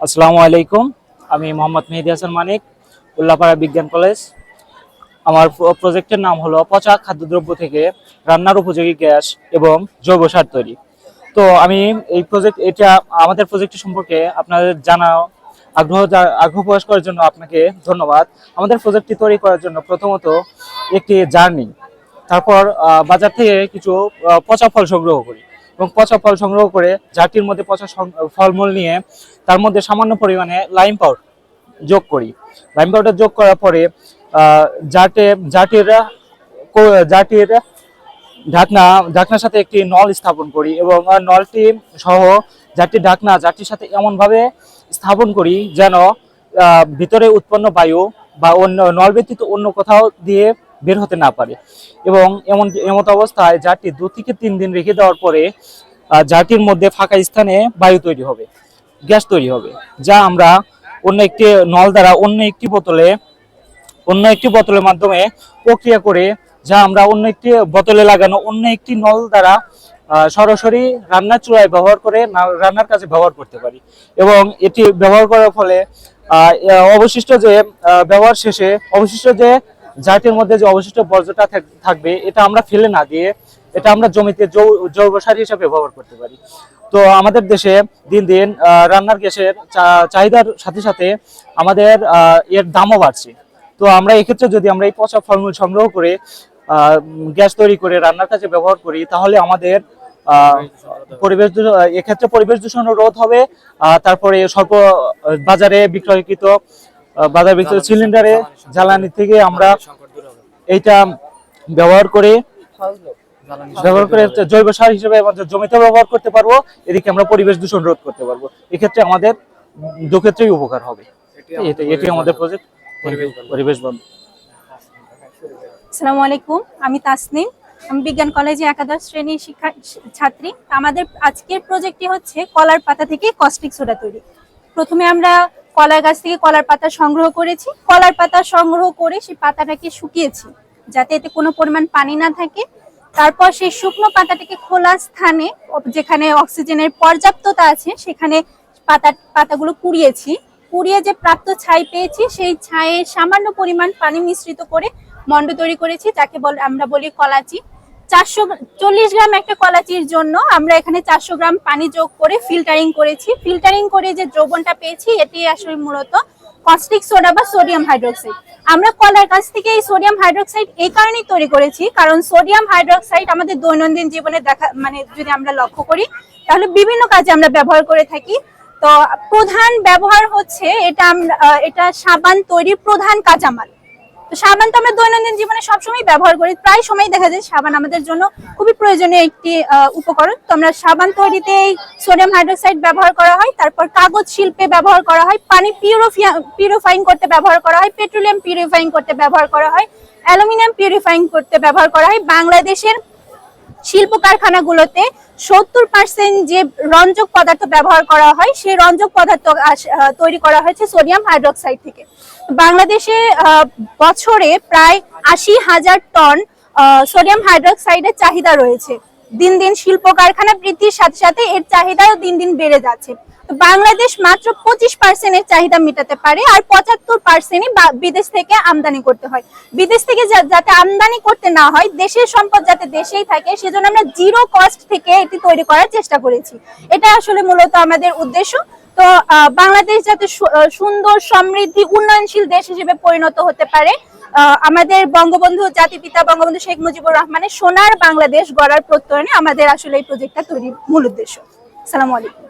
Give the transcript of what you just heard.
আসসালামু আলাইকুম। আমি মোহাম্মদ মেহেদি হাসান মানিক, উল্লাপাড়া বিজ্ঞান কলেজ। আমার প্র- প্রজেক্টের নাম হলো পচা খাদ্যদ্রব্য থেকে রান্নার উপযোগী গ্যাস এবং জৈব সার তৈরি। তো আমি এই প্রজেক্ট, এটা আমাদের প্রজেক্ট সম্পর্কে আপনাদের জানা আগ্রহ আগ্রহ প্রকাশ করার জন্য আপনাকে ধন্যবাদ। আমাদের প্রজেক্টটি তৈরি করার জন্য প্রথমত একটি জার্নি, তারপর বাজার থেকে কিছু পচা ফল সংগ্রহ করি। এবং পচা ফল সংগ্রহ করে জারটির মধ্যে পচা ফলমূল নিয়ে তার মধ্যে সামান্য পরিমাণে লাইম পাউডার যোগ করি। লাইম পাউডার যোগ করার পরে জাটে জাটির জাটির ঢাকনা, ঢাকনার সাথে একটি নল স্থাপন করি এবং নলটি সহ জাটির ঢাকনা জারটির সাথে এমন ভাবে স্থাপন করি যেন ভিতরে উৎপন্ন বায়ু বা অন্য নল ব্যতীত অন্য কোথাও দিয়ে বের হতে না পারে। এবং এমন এমত অবস্থায় জারটি দু থেকে তিন দিন রেখে দেওয়ার পরে জারটির মধ্যে ফাঁকা স্থানে বায়ু তৈরি হবে, গ্যাস তৈরি হবে, যা আমরা অন্য একটি নল দ্বারা অন্য একটি বোতলে, অন্য একটি বোতলের মাধ্যমে প্রক্রিয়া করে, যা আমরা অন্য একটি বোতলে লাগানো অন্য একটি নল দ্বারা সরাসরি রান্নার চুলায় ব্যবহার করে রান্নার কাজে ব্যবহার করতে পারি। এবং এটি ব্যবহার করার ফলে অবশিষ্ট যে ব্যবহার শেষে অবশিষ্ট যে জারটির মধ্যে যে অবশিষ্ট বর্জ্যটা থাক- থাকবে, এটা আমরা ফেলে না দিয়ে এটা আমরা জমিতে জৈব সার হিসাবে ব্যবহার করতে পারি। তো আমাদের দেশে দিন দিন রান্নার গ্যাসের চাহিদার সাথে সাথে আমাদের এর দামও বাড়ছে। তো আমরা এক্ষেত্রে যদি আমরা এই পচা ফলমূল সংগ্রহ করে গ্যাস তৈরি করে রান্নার কাজে ব্যবহার করি, তাহলে আমাদের পরিবেশ এক্ষেত্রে পরিবেশ দূষণ রোধ হবে তারপরে স্বল্প বাজারে বিক্রয়কৃত বাজার বিক্রিত সিলিন্ডারে জ্বালানি থেকে আমরা এইটা ব্যবহার করে ব্যবহার করে জৈব সার হিসেবে আমাদের জমিতে ব্যবহার করতে পারব। এদিকে আমরা পরিবেশ দূষণ রোধ করতে পারব। এক্ষেত্রে আমাদের দুক্ষেত্রেই উপকার হবে। এটি আমাদের প্রজেক্ট পরিবেশ বন্ধু। আসসালামু আলাইকুম, আমি তাসনিম। আমি বিজ্ঞান কলেজে একাদশ শ্রেণির শিক্ষা ছাত্রী। আমাদের আজকের প্রজেক্টটি হচ্ছে কলার পাতা থেকে কস্টিক সোডা তৈরি। প্রথমে আমরা কলার গাছ থেকে কলার পাতা সংগ্রহ করেছি। কলার পাতা সংগ্রহ করে সেই পাতাটাকে শুকিয়েছি, যাতে এতে কোনো পরিমাণ পানি না থাকে। তারপর সেই শুকনো পাতাটাকে খোলা স্থানে, যেখানে অক্সিজেনের পর্যাপ্ততা আছে, সেখানে পাতা, পাতাগুলো কুড়িয়েছি কুড়িয়ে যে প্রাপ্ত ছাই পেয়েছি, সেই ছায়ে সামান্য পরিমাণ পানি মিশ্রিত করে মন্ড তৈরি করেছি, যাকে বল, আমরা বলি কলাচি। চারশো চল্লিশ গ্রাম একটা কলাচির জন্য আমরা এখানে চারশো গ্রাম পানি যোগ করে ফিল্টারিং করেছি। ফিল্টারিং করে যে দ্রবণটা পেয়েছি, এটি আসলে মূলত কস্টিক সোডা বা সোডিয়াম হাইড্রোক্সাইড আমরা কলার কাছ থেকে এই সোডিয়াম হাইড্রোক্সাইড এই কারণেই তৈরি করেছি, কারণ সোডিয়াম হাইড্রোক্সাইড আমাদের দৈনন্দিন জীবনে দেখা মানে যদি আমরা লক্ষ্য করি, তাহলে বিভিন্ন কাজে আমরা ব্যবহার করে থাকি। তো প্রধান ব্যবহার হচ্ছে এটা আমরা এটা সাবান তৈরির প্রধান কাঁচামাল। সাবান তো আমরা দৈনন্দিন জীবনে সবসময় ব্যবহার করি। প্রায় সময় দেখা যায় সাবান আমাদের জন্য খুবই প্রয়োজনীয় একটি উপকরণ। তো আমরা সাবান তৈরিতে সোডিয়াম হাইড্রোক্সাইড ব্যবহার করা হয়, তারপর কাগজ শিল্পে ব্যবহার করা হয়, পানি পিউরিফাইং করতে ব্যবহার করা হয়, পেট্রোলিয়াম পিউরিফাইং করতে ব্যবহার করা হয়, অ্যালুমিনিয়াম পিউরিফাইং করতে ব্যবহার করা হয়। বাংলাদেশের শিল্প কারখানাগুলোতে সত্তর পার্সেন্ট যে রঞ্জক পদার্থ ব্যবহার করা হয়, সেই রঞ্জক পদার্থ তৈরি করা হয়েছে সোডিয়াম হাইড্রোক্সাইড থেকে। বাংলাদেশে বছরে প্রায় আশি হাজার টন সোডিয়াম হাইড্রোক্সাইডের চাহিদা রয়েছে। দিন দিন শিল্প কারখানা বৃদ্ধির সাথে সাথে এর চাহিদাও দিন দিন বেড়ে যাচ্ছে। বাংলাদেশ মাত্র পঁচিশ পার্সেন্টের চাহিদা মেটাতে পারে আর পঁচাত্তর পার্সেন্টই বিদেশ থেকে আমদানি করতে হয়। বিদেশ থেকে যাতে আমদানি করতে না হয়, দেশের সম্পদ যাতে দেশেই থাকে, সেজন্য আমরা জিরো কস্ট থেকে এটি তৈরি করার চেষ্টা করেছি। এটা আসলে মূলত আমাদের উদ্দেশ্য। তো বাংলাদেশ যাতে সুন্দর সমৃদ্ধি, উন্নয়নশীল দেশ হিসেবে পরিণত হতে পারে আমাদের বঙ্গবন্ধু জাতি পিতা বঙ্গবন্ধু শেখ মুজিবুর রহমানের সোনার বাংলাদেশ গড়ার প্রত্যয়নে আমাদের আসলে এই প্রজেক্টটা তৈরির মূল উদ্দেশ্য। সালামু আলাইকুম।